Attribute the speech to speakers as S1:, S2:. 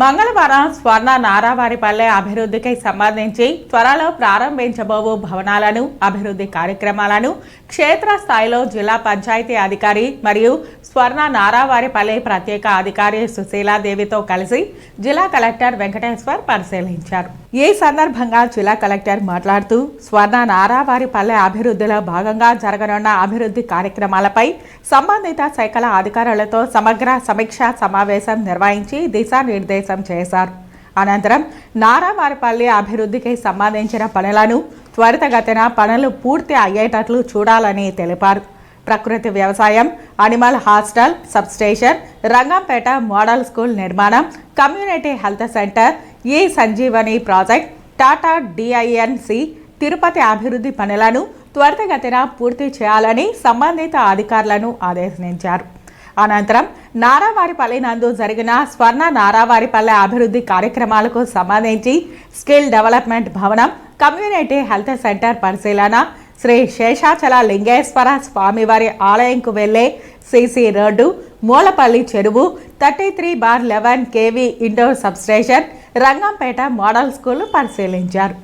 S1: మంగళవారం స్వర్ణ నారావారిపల్లె అభివృద్ధికి సంబంధించి త్వరలో ప్రారంభించబోవు భవనాలను అభివృద్ధి కార్యక్రమాలను క్షేత్రస్థాయిలో జిల్లా పంచాయతీ అధికారి మరియు స్వర్ణ నారావారిపల్లె ప్రత్యేక అధికారి సుశీలాదేవితో కలిసి జిల్లా కలెక్టర్ వెంకటేశ్వర్ పరిశీలించారు. ఈ సందర్భంగా జిల్లా కలెక్టర్ మాట్లాడుతూ స్వర్ణ నారావారిపల్లె అభివృద్ధిలో భాగంగా జరగనున్న అభివృద్ధి కార్యక్రమాలపై సంబంధిత శాఖల అధికారులతో సమగ్ర సమీక్ష సమావేశం నిర్వహించి దిశానిర్దేశం చేశారు. అనంతరం నారావారిపల్లి అభివృద్ధికి సంబంధించిన పనులను త్వరితగతిన పనులు పూర్తి అయ్యేటట్లు చూడాలని తెలిపారు. ప్రకృతి వ్యవసాయం animal hostel substation Rangampet model school నిర్మాణం కమ్యూనిటీ హెల్త్ సెంటర్ ఈ Sanjeevani project Tata DINC Tirupati అభివృద్ధి పనులను త్వరితగతిన పూర్తి చేయాలని సంబంధిత అధికారులను ఆదేశించారు. అనంతరం నారావారిపల్లి నందు జరిగిన స్వర్ణ నారావారిపల్లె అభివృద్ధి కార్యక్రమాలకు సంబంధించి స్కిల్ డెవలప్మెంట్ భవనం కమ్యూనిటీ హెల్త్ సెంటర్ పరిశీలన శ్రీ శేషాచల లింగేశ్వర స్వామివారి ఆలయంకు వెళ్ళే సిసి రోడ్డు మూలపల్లి చెరువు thirty three bar eleven KV indoor substation Rangampet model school పరిశీలించారు.